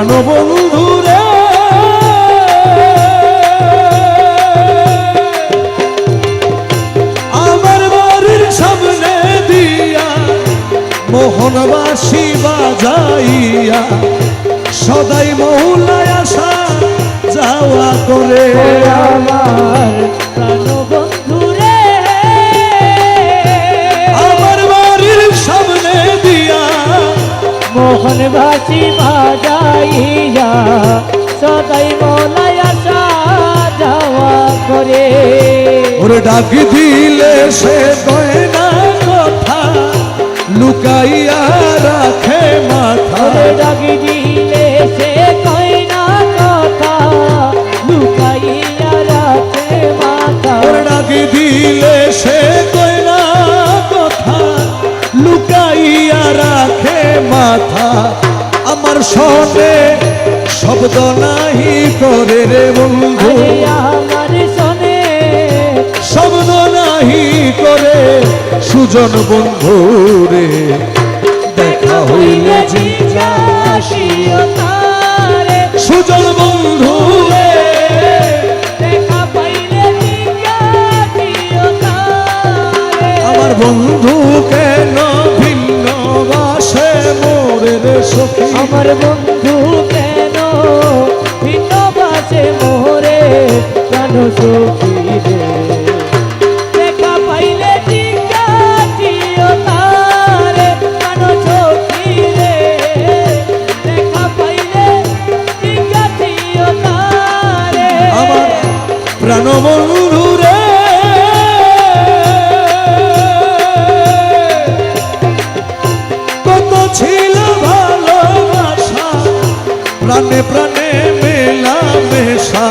প্রাণবন্ধু রে আমার বাড়ির সামনে দিয়া মোহনবাসী বাজাইয়া সদাই মহুলায় আসা যাওয়া করে। আমার মোহন ভাসি বাজাইয়া সদাই আসা যাওয়া করে ওরে ডাক দিলে সে গয়না কথা লুকাইয়া রাখে মাথা। ডাকি দিলে শব্দ নাহি করে রে বন্ধু। আরে আমার শোনে। শব্দ নাহি করে সুজন বন্ধু রে। দেখা হইলে জিজ্ঞাসিও বন্ধু রে। কত ছিল ভালোবাসা প্রাণে প্রাণে মেলা মেশা।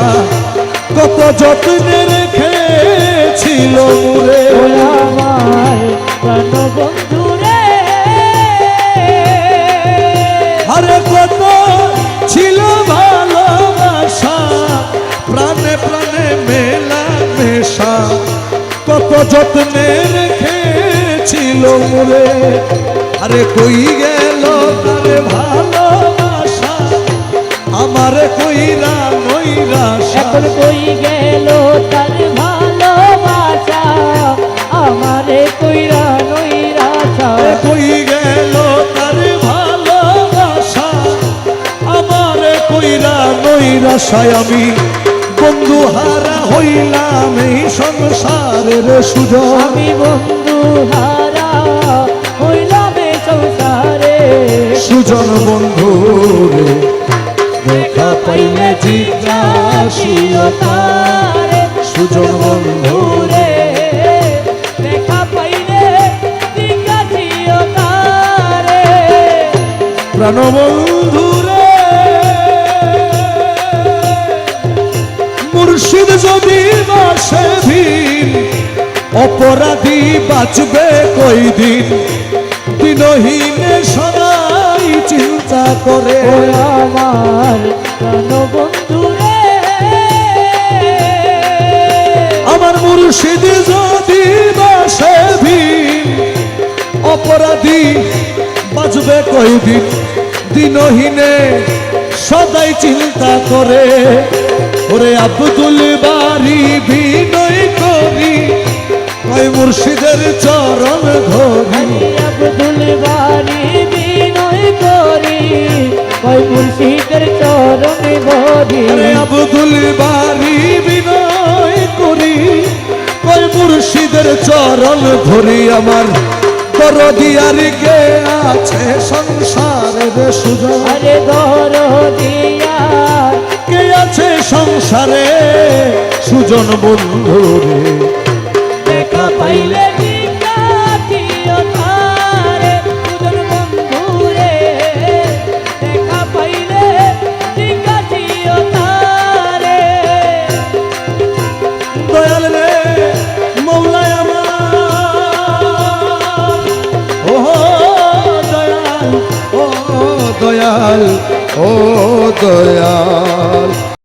কত যত্নে রেখেছিল মুরে। আমার প্রাণ বন্ধু রে। আরে কত ছিল ভালোবাসা প্রাণে প্রাণে মেলা মেশা কত যত্নে রেখেছিল মুরে। আরে কই গেল তারে ভালোবাসা? আমারে কইরা নইরাশা এখন কই গেল তার ভালোবাসা? আমারে কইরা আরে কই গেল তারে ভালোবাসা? আমারে কইরা নইরাশায় আমি বন্ধু হারা হইলাম এই সংসারের সুযোগ। আমি বন্ধু হারা হইলাম এ সংসারে। সুজন বন্ধু রে পাইলে জিজ্ঞাসিও তারে, সুজন বন্ধু রে দেখা পাইলে জিজ্ঞাসিও তারে। প্রাণবন্ধু রে মুর্শিদ যদি বাসে দিন অপরাধী বাঁচবে কই দিন দিনহীনে চিন্তা করে আমার প্রাণ বন্ধু আমার মুর্শিদ যদি বাসে দিন অপরাধী বাজবে কই দিন দিনহীনে সদাই চিন্তা করে, ওরে আব্দুল বাড়ি বিনয় করি। কয় মুর্শিদের চরণ ধরি চরণ ধরি আমার দরদিয়ারি কে আছে সংসারের সুযোগ? আরে ধর দিয়া কে আছে সংসারে সুজন বন্ধু রে দয়াল ও দয়াল।